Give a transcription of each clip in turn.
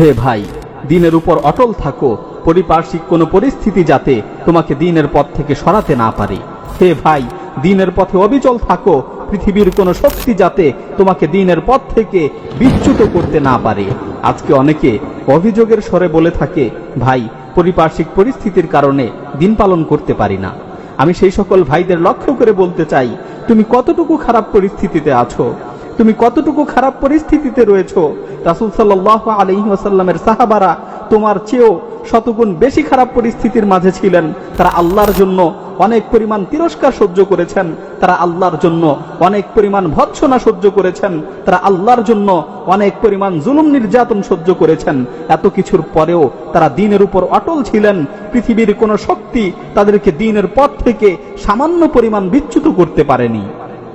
হে ভাই, দিনের উপর অটল থাকো, পরিপার্শ্বিক কোনো পরিস্থিতি যাতে তোমাকে দিনের পথ থেকে সরাতে না পারে। হে ভাই, দিনের পথে অবিচল থাকো, পৃথিবীর কোনো শক্তি যাতে তোমাকে দিনের পথ থেকে বিচ্যুত করতে না পারে। আজকে অনেকে অভিযোগের স্বরে বলে থাকে, ভাই, পরিপার্শ্বিক পরিস্থিতির কারণে দিন পালন করতে পারি না। আমি সেই সকল ভাইদের লক্ষ্য করে বলতে চাই, তুমি কতটুকু খারাপ পরিস্থিতিতে আছো? তুমি কতটুকু খারাপ পরিস্থিতিতে রয়েছো? রাসুল সাল্লাহ আলহি ওয়াসাল্লামের সাহাবারা তোমার চেয়েও শতগুণ বেশি খারাপ পরিস্থিতির মাঝে ছিলেন। তারা আল্লাহর জন্য অনেক পরিমাণ তিরস্কার সহ্য করেছেন। তারা আল্লাহর জন্য অনেক পরিমাণ ভৎসনা সহ্য করেছেন। তারা আল্লাহর জন্য অনেক পরিমাণ জুলুম নির্যাতন সহ্য করেছেন। এত কিছুর পরেও তারা দিনের উপর অটল ছিলেন। পৃথিবীর কোনো শক্তি তাদেরকে দিনের পথ থেকে সামান্য পরিমাণ বিচ্যুত করতে পারেনি।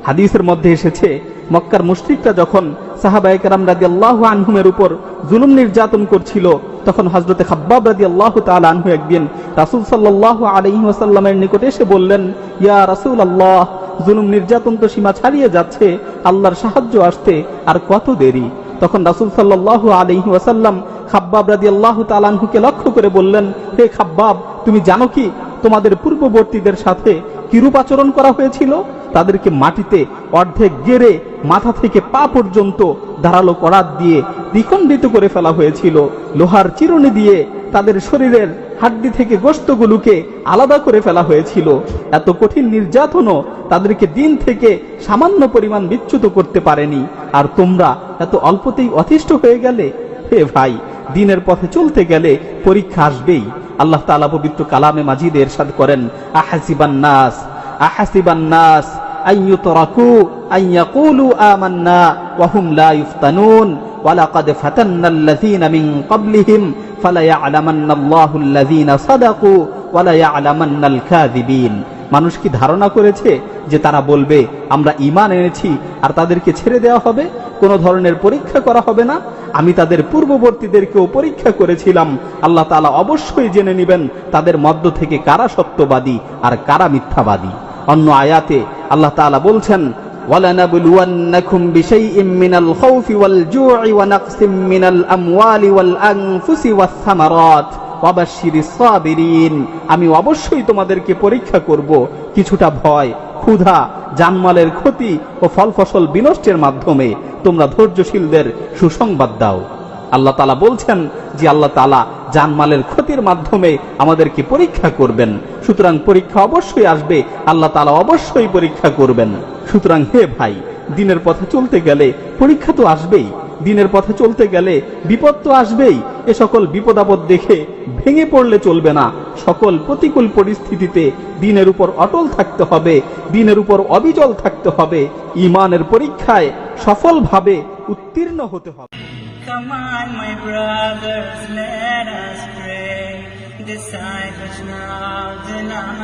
হাদিসের মধ্যে এসেছে মক্কার মুশরিকরা যখন সাহাবায়ে কেরাম রাজি আল্লাহ আনহুমের উপর জুলুম নির্যাতন করছিল, তখন হজরতে খাব্বাব রাজি আল্লাহ তাল আনহু একদিন রাসুল সাল্লাহ আলহি ওয়াসাল্লামের নিকটে এসে বললেন, ইয়া রাসুল আল্লাহ জুলুম নির্যাতন তো সীমা ছাড়িয়ে যাচ্ছে, আল্লাহর সাহায্য আসতে আর কত দেরি? তখন রাসুল সাল্লাহ আলহি ওয়াসাল্লাম খাব্বাব রাজি আল্লাহ তালানহুকে লক্ষ্য করে বললেন, হে খাব্বাব, তুমি জানো কি? তোমাদের পূর্ববর্তীদের সাথে কিরূপ আচরণ করা হয়েছিল? তাদেরকে মাটিতে অর্ধেক গেড়ে মাথা থেকে পা পর্যন্ত ধারালো করাত দিয়ে দ্বিখণ্ডিত করে ফেলা হয়েছিল। লোহার চিরুনি দিয়ে তাদের শরীরের হাড্ডি থেকে গোস্তগুলোকে আলাদা করে ফেলা হয়েছিল। এত কঠিন নির্যাতনও তাদেরকে দিন থেকে সামান্য পরিমাণ বিচ্যুত করতে পারেনি। আর তোমরা এত অল্পতেই অতিষ্ঠ হয়ে গেলে? হে ভাই, দিনের পথে চলতে গেলে পরীক্ষা আসবেই। আল্লাহ তালা পবিত্র কালামে মাজিদে এরশাদ করেন, আহাসিবান নাস আহাসিবান নাস মানুষ কি ধারণা করেছে যে তারা বলবে, আমরা ইমান এনেছি, আর তাদেরকে ছেড়ে দেওয়া হবে, কোনো ধরনের পরীক্ষা করা হবে না? আমি তাদের পূর্ববর্তীদেরকেও পরীক্ষা করেছিলাম আল্লাহ তাআলা অবশ্যই জেনে নেবেন তাদের মধ্য থেকে কারা সত্যবাদী আর কারা মিথ্যাবাদী অন্য আয়াতে আল্লাহ তাআলা বলছেন ولنبلونكم بشيء من الخوف والجوع ونقص من الأموال والأنفس والثمرات ওয়াবাশশিরিস সাবিরিন আমি অবশ্যই তোমাদেরকে পরীক্ষা করব কিছুটা ভয় ক্ষুধা, জানমালের ক্ষতি ও ফল ফসল বিনষ্টের মাধ্যমে তোমরা ধৈর্যশীলদের সুসংবাদ দাও। আল্লাহ তালা বলছেন যে আল্লাহ তালা জানমালের ক্ষতির মাধ্যমে আমাদেরকে পরীক্ষা করবেন। সুতরাং পরীক্ষা অবশ্যই আসবে, আল্লাহ তালা অবশ্যই পরীক্ষা করবেন। সুতরাং হে ভাই, দিনের পথে চলতে গেলে পরীক্ষা তো আসবেই। দিনের পথে চলতে গেলে বিপদ তো আসবেই। এ সকল বিপদ আপদ দেখে ভেঙে পড়লে চলবে না। সকল প্রতিকূল পরিস্থিতিতে দিনের উপর অটল থাকতে হবে দিনের উপর অবিচল থাকতে হবে। ইমানের পরীক্ষায় সফলভাবে উত্তীর্ণ হতে হবে। Come on, my brothers, let us pray. Now